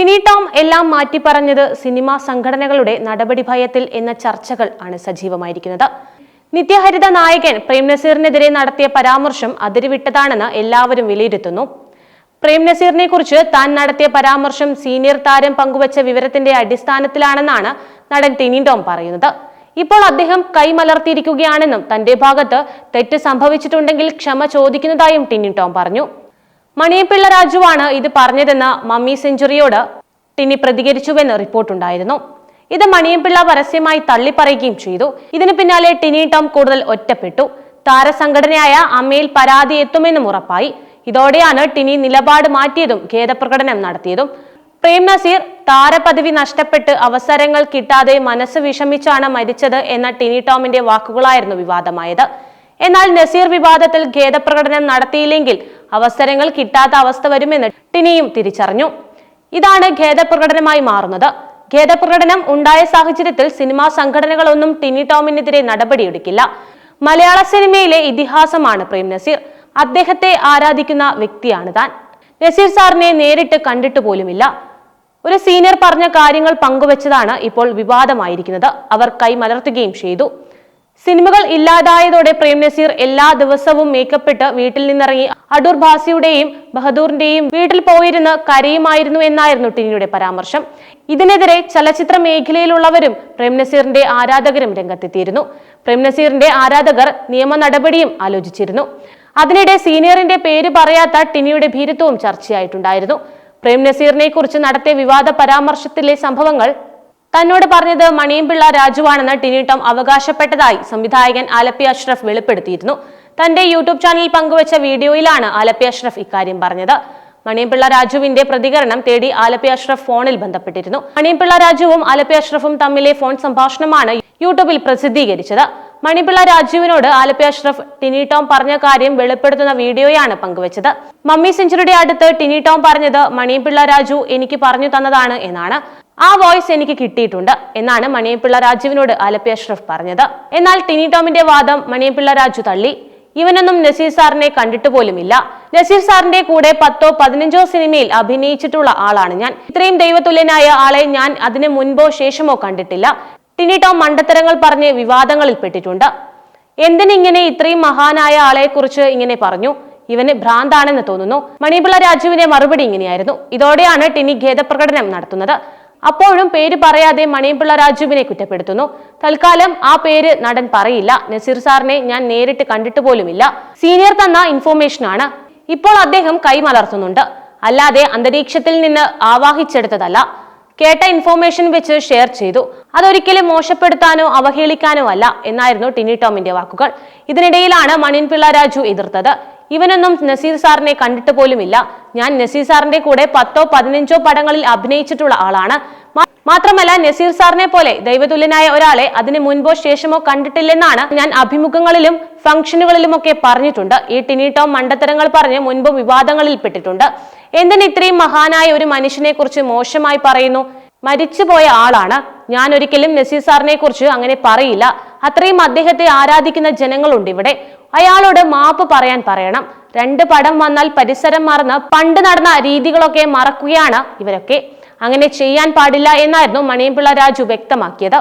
ടിനി ടോം എല്ലാം മാറ്റി പറഞ്ഞത് സിനിമാ സംഘടനകളുടെ നടപടി ഭയത്തിൽ എന്ന ചർച്ചകൾ ആണ് സജീവമായിരിക്കുന്നത്. നിത്യഹരിത നായകൻ പ്രേം നസീറിനെതിരെ നടത്തിയ പരാമർശം അതിരുവിട്ടതാണെന്ന് എല്ലാവരും വിലയിരുത്തുന്നു. പ്രേം നസീറിനെ കുറിച്ച് താൻ നടത്തിയ പരാമർശം സീനിയർ താരം പങ്കുവച്ച വിവരത്തിന്റെ അടിസ്ഥാനത്തിലാണെന്നാണ് നടൻ ടിനി ടോം പറയുന്നത്. ഇപ്പോൾ അദ്ദേഹം കൈമലർത്തിയിരിക്കുകയാണെന്നും തന്റെ ഭാഗത്ത് തെറ്റ് സംഭവിച്ചിട്ടുണ്ടെങ്കിൽ ക്ഷമ ചോദിക്കുന്നതായും ടിനി ടോം പറഞ്ഞു. മണിയപ്പിള്ള രാജുവാണ് ഇത് പറഞ്ഞതെന്ന് മമ്മി സെഞ്ചുറിയോട് ടിനി പ്രതികരിച്ചുവെന്ന് റിപ്പോർട്ടുണ്ടായിരുന്നു. ഇത് മണിയപ്പിള്ള പരസ്യമായി തള്ളിപ്പറയുകയും ചെയ്തു. ഇതിനു പിന്നാലെ ടിനി ടോം കൂടുതൽ ഒറ്റപ്പെട്ടു. താരസംഘടനയായ അമ്മയിൽ പരാതി എത്തുമെന്നും ഉറപ്പായി. ഇതോടെയാണ് ടിനി നിലപാട് മാറ്റിയതും ഖേദപ്രകടനം നടത്തിയതും. പ്രേം നസീർ താരപദവി നഷ്ടപ്പെട്ട് അവസരങ്ങൾ കിട്ടാതെ മനസ്സ് വിഷമിച്ചാണ് മരിച്ചത് എന്ന ടിനി ടോമിന്റെ വാക്കുകളായിരുന്നു വിവാദമായത്. എന്നാൽ നസീർ വിവാദത്തിൽ ഖേദപ്രകടനം നടത്തിയില്ലെങ്കിൽ അവസരങ്ങൾ കിട്ടാത്ത അവസ്ഥ വരുമെന്ന് ടിനിയും തിരിച്ചറിഞ്ഞു. ഇതാണ് ഖേദപ്രകടനമായി മാറുന്നത്. ഖേദപ്രകടനം ഉണ്ടായ സാഹചര്യത്തിൽ സിനിമാ സംഘടനകളൊന്നും ടിനി ടോമിനെതിരെ നടപടിയെടുക്കില്ല. മലയാള സിനിമയിലെ ഇതിഹാസമാണ് പ്രേം നസീർ. അദ്ദേഹത്തെ ആരാധിക്കുന്ന വ്യക്തിയാണ് താൻ. നസീർ സാറിനെ നേരിട്ട് കണ്ടിട്ട് പോലുമില്ല. ഒരു സീനിയർ പറഞ്ഞ കാര്യങ്ങൾ പങ്കുവച്ചതാണ് ഇപ്പോൾ വിവാദമായിരിക്കുന്നത്. അവർ കൈമലർത്തുകയും ചെയ്തു. സിനിമകൾ ഇല്ലാതായതോടെ പ്രേം നസീർ എല്ലാ ദിവസവും മേക്കപ്പെട്ട് വീട്ടിൽ നിന്നിറങ്ങി. അടൂർ ഭാസിയുടെയും ബഹദൂറിന്റെയും വീട്ടിൽ പോയിരുന്ന് കരയുമായിരുന്നു എന്നായിരുന്നു ടിനിയുടെ പരാമർശം. ഇതിനെതിരെ ചലച്ചിത്ര മേഖലയിലുള്ളവരും പ്രേം നസീറിന്റെ ആരാധകരും രംഗത്തെത്തിയിരുന്നു. പ്രേം നസീറിന്റെ ആരാധകർ നിയമ നടപടിയും ആലോചിച്ചിരുന്നു. അതിനിടെ സീനിയറിന്റെ പേര് പറയാത്ത ടിനിയുടെ ഭീരുത്വവും ചർച്ചയായിട്ടുണ്ടായിരുന്നു. പ്രേം നസീറിനെ കുറിച്ച് നടത്തിയ വിവാദ പരാമർശത്തിലെ സംഭവങ്ങൾ തന്നോട് പറഞ്ഞത് മണിയംപിള്ള രാജുവാണെന്ന് ടിനി ടോം അവകാശപ്പെട്ടതായി സംവിധായകൻ ആലപ്പി അഷ്റഫ് വെളിപ്പെടുത്തിയിരുന്നു. തന്റെ യൂട്യൂബ് ചാനലിൽ പങ്കുവച്ച വീഡിയോയിലാണ് ആലപ്പി അഷ്റഫ് ഇക്കാര്യം പറഞ്ഞത്. മണിയംപിള്ള രാജുവിന്റെ പ്രതികരണം തേടി ആലപ്പി അഷ്റഫ് ഫോണിൽ ബന്ധപ്പെട്ടിരുന്നു. മണിയംപിള്ള രാജുവും ആലപ്പി അഷ്റഫും തമ്മിലെ ഫോൺ സംഭാഷണമാണ് യൂട്യൂബിൽ പ്രസിദ്ധീകരിച്ചത്. മണിപ്പിള്ള രാജുവിനോട് ആലപ്പി അഷ്റഫ് ടിനി ടോം പറഞ്ഞ കാര്യം വെളിപ്പെടുത്തുന്ന വീഡിയോയാണ് പങ്കുവച്ചത്. മമ്മി സെഞ്ചുറിയുടെ അടുത്ത് ടിനി ടോം പറഞ്ഞത് മണിപിള്ള രാജു എനിക്ക് പറഞ്ഞു തന്നതാണ് എന്നാണ്. ആ വോയിസ് എനിക്ക് കിട്ടിയിട്ടുണ്ട് എന്നാണ് മണിയപ്പിള്ള രാജുവിനോട് ആലപ്പി അഷ്റഫ് പറഞ്ഞത്. എന്നാൽ ടിനി ടോമിന്റെ വാദം മണിയപ്പിള്ള രാജു തള്ളി. ഇവനൊന്നും നസീർ സാറിനെ കണ്ടിട്ട് പോലുമില്ല. നസീർ സാറിന്റെ കൂടെ പത്തോ പതിനഞ്ചോ സിനിമയിൽ അഭിനയിച്ചിട്ടുള്ള ആളാണ് ഞാൻ. ഇത്രയും ദൈവതുല്യനായ ആളെ ഞാൻ അതിന് മുൻപോ ശേഷമോ കണ്ടിട്ടില്ല. ടിനി ടോം മണ്ടത്തരങ്ങൾ പറഞ്ഞ് വിവാദങ്ങളിൽ പെട്ടിട്ടുണ്ട്. എന്തിനിങ്ങനെ ഇത്രയും മഹാനായ ആളെക്കുറിച്ച് ഇങ്ങനെ പറഞ്ഞു? ഇവന് ഭ്രാന്താണെന്ന് തോന്നുന്നു. മണിപിള്ള രാജുവിന്റെ മറുപടി ഇങ്ങനെയായിരുന്നു. ഇതോടെയാണ് ടിനി ഖേദപ്രകടനം നടത്തുന്നത്. അപ്പോഴും പേര് പറയാതെ മണിയമ്പിള്ള രാജുവിനെ കുറ്റപ്പെടുത്തുന്നു. തൽക്കാലം ആ പേര് നടൻ പറയില്ല. നസീർ സാറിനെ ഞാൻ നേരിട്ട് കണ്ടിട്ട് പോലുമില്ല. സീനിയർ തന്ന ഇൻഫോർമേഷൻ ആണ്. ഇപ്പോൾ അദ്ദേഹം കൈമലർത്തുന്നുണ്ട്. അല്ലാതെ അന്തരീക്ഷത്തിൽ നിന്ന് ആവാഹിച്ചെടുത്തതല്ല. കേട്ട ഇൻഫോർമേഷൻ വെച്ച് ഷെയർ ചെയ്തു. അതൊരിക്കലും മോശപ്പെടുത്താനോ അവഹേളിക്കാനോ അല്ല എന്നായിരുന്നു ടിനി ടോമിന്റെ വാക്കുകൾ. ഇതിനിടയിലാണ് മണിൻപിള്ള രാജു എതിർത്തത്. ഇവനൊന്നും നസീർ സാറിനെ കണ്ടിട്ട് പോലുമില്ല. ഞാൻ നസീർ സാറിന്റെ കൂടെ പത്തോ പതിനഞ്ചോ പടങ്ങളിൽ അഭിനയിച്ചിട്ടുള്ള ആളാണ്. മാത്രമല്ല നസീർ സാറിനെ പോലെ ദൈവതുല്യനായ ഒരാളെ അതിന് മുൻപോ ശേഷമോ കണ്ടിട്ടില്ലെന്നാണ് ഞാൻ അഭിമുഖങ്ങളിലും ഫംഗ്ഷനുകളിലുമൊക്കെ പറഞ്ഞിട്ടുണ്ട്. ഈ ടിനി ടോം മണ്ടത്തരങ്ങൾ പറഞ്ഞ് മുൻപ് വിവാദങ്ങളിൽ പെട്ടിട്ടുണ്ട്. എന്തിന് ഇത്രയും മഹാനായ ഒരു മനുഷ്യനെ കുറിച്ച് മോശമായി പറയുന്നു? മരിച്ചുപോയ ആളാണ്. ഞാൻ ഒരിക്കലും നസീർ സാറിനെ കുറിച്ച് അങ്ങനെ പറയില്ല. അത്രയും അദ്ദേഹത്തെ ആരാധിക്കുന്ന ജനങ്ങളുണ്ട് ഇവിടെ. അയാളോട് മാപ്പ് പറയാൻ പറയണം. രണ്ട് പടം വന്നാൽ പരിസരം മറന്ന് പണ്ട് നടന്ന രീതികളൊക്കെ മറക്കുകയാണ് ഇവരൊക്കെ. അങ്ങനെ ചെയ്യാൻ പാടില്ല എന്നായിരുന്നു മണിയമ്പിള്ള രാജു വ്യക്തമാക്കിയത്.